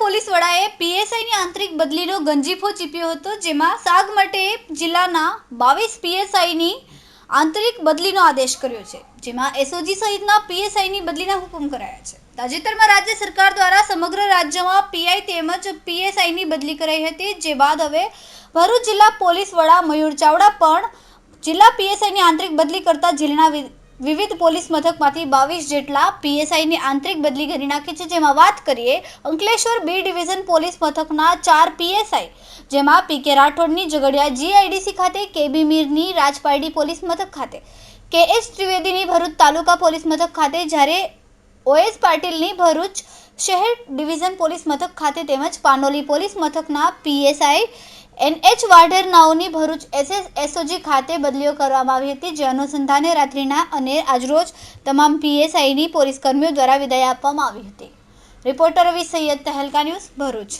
Police વડાએ પીએસઆઈની આંતરિક બદલીનો ગંજીફો ચીપ્યો હતો, જેમાં સાગ માટે જિલ્લાના બાવીસ પીએસઆઈની આંતરિક બદલીનો આદેશ કર્યો છે, જેમાં એસઓજી સહિતના પીએસઆઈની બદલીના હુકમ કરાયા છે. તાજેતરમાં રાજ્ય સરકાર દ્વારા સમગ્ર રાજ્યમાં પીઆઈ તેમજ પીએસઆઈની બદલી કરાઈ હતી, જે બાદ હવે ભરૂચ જિલ્લા પોલીસ વડા મયુર ચાવડા પણ જિલ્લા પીએસઆઈની આંતરિક બદલી કરતા જિલ્લાના વિવિધ પોલીસ મથકમાંથી બાવીસ જેટલા પીએસઆઈની આંતરિક બદલી કરી નાખી છે. જેમાં વાત કરીએ, અંકલેશ્વર બી ડિવિઝન પોલીસ મથકના ચાર પીએસઆઈ, જેમાં પી કે રાઠોડની ઝઘડિયા જીઆઈડીસી ખાતે, કેબી મીરની રાજપારડી પોલીસ મથક ખાતે કે એસ ત્રિવેદીની ભરૂચ તાલુકા પોલીસ મથક ખાતે, જ્યારે ઓએસ પાટીલની ભરૂચ શહેર ડિવિઝન પોલીસ મથક ખાતે તેમજ પાનોલી પોલીસ મથકના પીએસઆઈ એનએચ વાઢેર નાઓની ભરૂચ એસએસ એસઓજી ખાતે બદલીઓ કરવામાં આવી હતી, જે અનુસંધાને રાત્રિના અને આજરોજ તમામ પીએસઆઈની પોલીસ કર્મીઓ દ્વારા વિદાય આપવામાં આવી હતી. Reporter Ravi Saiyed Tehelka news Bharuch.